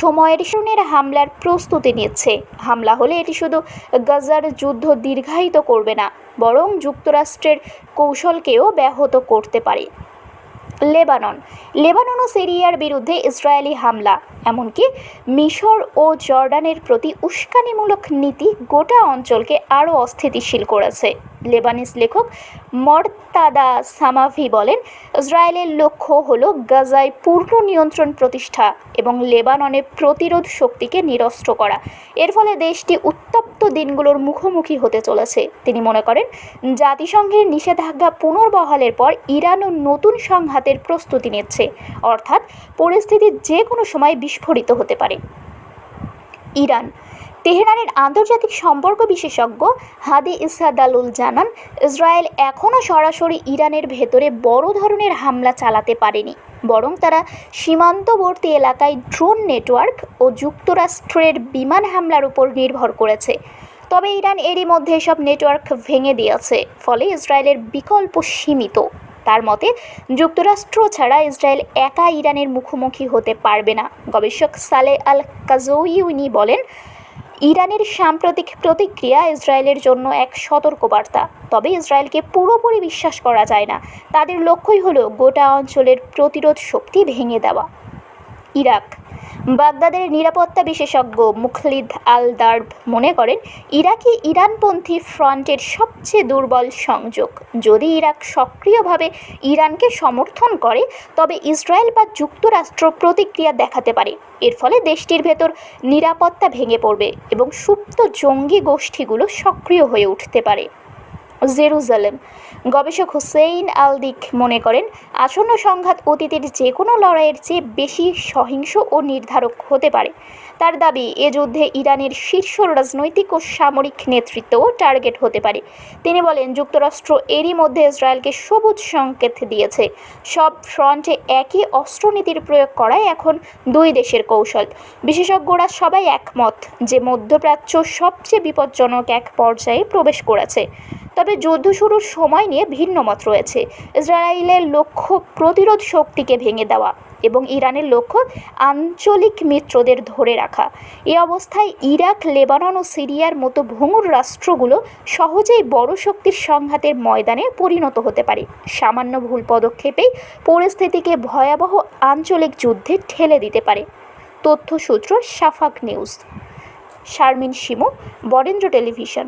সময়ের শুনের হামলার প্রস্তুতি নিচ্ছে। হামলা হলে এটি শুধু গাজার যুদ্ধ দীর্ঘায়িত করবে না, বরং যুক্তরাষ্ট্রের কৌশলকেও ব্যাহত করতে পারে। লেবানন লেবানন ও সিরিয়ার বিরুদ্ধে ইসরায়েলি হামলা, এমনকি মিশর ও জর্ডানের প্রতি উস্কানিমূলক নীতি গোটা অঞ্চলকে আরও অস্থিতিশীল করেছে। লেবানিস লেখক মর্তাদা সামাভি বলেন, ইসরায়েলের লক্ষ্য হল গাজায় পূর্ণ নিয়ন্ত্রণ প্রতিষ্ঠা এবং লেবাননে প্রতিরোধ শক্তিকে নিরস্ত্র করা। এর ফলে দেশটি উত্তপ্ত দিনগুলোর মুখোমুখি হতে চলেছে। তিনি মনে করেন, জাতিসংঘের নিষেধাজ্ঞা পুনর্বহালের পর ইরানও নতুন সংঘাতের প্রস্তুতি নিচ্ছে, অর্থাৎ পরিস্থিতি যে কোনো সময় বিস্ফোরিত হতে পারে। ইরান তেহরানের আন্তর্জাতিক সম্পর্ক বিশেষজ্ঞ হাদি ইসাদালুল জানান, ইসরায়েল এখনও সরাসরি ইরানের ভেতরে বড় ধরনের হামলা চালাতে পারেনি, বরং তারা সীমান্তবর্তী এলাকায় ড্রোন নেটওয়ার্ক ও যুক্তরাষ্ট্রের বিমান হামলার উপর নির্ভর করেছে। তবে ইরান এরই মধ্যে এসব নেটওয়ার্ক ভেঙে দিয়েছে, ফলে ইসরায়েলের বিকল্প সীমিত। তার মতে, যুক্তরাষ্ট্র ছাড়া ইসরায়েল একা ইরানের মুখোমুখি হতে পারবে না। গবেষক সালে আল কাজৌইউনি বলেন ইরানের সাম্প্রতিক প্রতিক্রিয়া ইসরায়েলের জন্য এক সতর্কবার্তা। তবে ইসরায়েলকে পুরোপুরি বিশ্বাস করা যায় না। তাদের লক্ষ্যই হলো গোটা অঞ্চলের প্রতিরোধ শক্তি ভেঙে দেওয়া। ইরাক বাগদাদের নিরাপত্তা বিশেষজ্ঞ মুখলিদ আল দার্ব মনে করেন, ইরাকি ইরানপন্থী ফ্রন্টের সবচেয়ে দুর্বল সংযোগ। যদি ইরাক সক্রিয়ভাবে ইরানকে সমর্থন করে, তবে ইসরায়েল বা যুক্তরাষ্ট্র প্রতিক্রিয়া দেখাতে পারে। এর ফলে দেশটির ভেতর নিরাপত্তা ভেঙে পড়বে এবং সুপ্ত জঙ্গি গোষ্ঠীগুলো সক্রিয় হয়ে উঠতে পারে। জেরুজালেম। গবেষক হুসেইন আলদিক মনে করেন, আসন্ন সংঘাত অতীতের যে কোনো লড়াইয়ের চেয়ে বেশি সহিংস ও নির্ধারক হতে পারে। তার দাবি, এ যুদ্ধে ইরানের শীর্ষ রাজনৈতিক ও সামরিক নেতৃত্বও টার্গেট হতে পারে। তিনি বলেন, যুক্তরাষ্ট্র এরই মধ্যে ইসরায়েলকে সবুজ সংকেত দিয়েছে। সব ফ্রন্টে একই অস্ত্রনীতির প্রয়োগ করাই এখন দুই দেশের কৌশল। বিশেষজ্ঞরা সবাই একমত যে মধ্যপ্রাচ্য সবচেয়ে বিপজ্জনক এক পর্যায়ে প্রবেশ করেছে। তবে যুদ্ধ শুরুর সময় নিয়ে ভিন্ন মত রয়েছে। ইসরায়েলের লক্ষ্য প্রতিরোধ শক্তিকে ভেঙে দেওয়া এবং ইরানের লক্ষ্য আঞ্চলিক মিত্রদের ধরে রাখা। এ অবস্থায় ইরাক, লেবানন ও সিরিয়ার মতো ভঙ্গুর রাষ্ট্রগুলো সহজেই বড় শক্তির সংঘাতের ময়দানে পরিণত হতে পারে। সামান্য ভুল পদক্ষেপেই পরিস্থিতিকে ভয়াবহ আঞ্চলিক যুদ্ধে ঠেলে দিতে পারে। তথ্যসূত্র Shafaq news. Sharmin Shimu, Barendra television.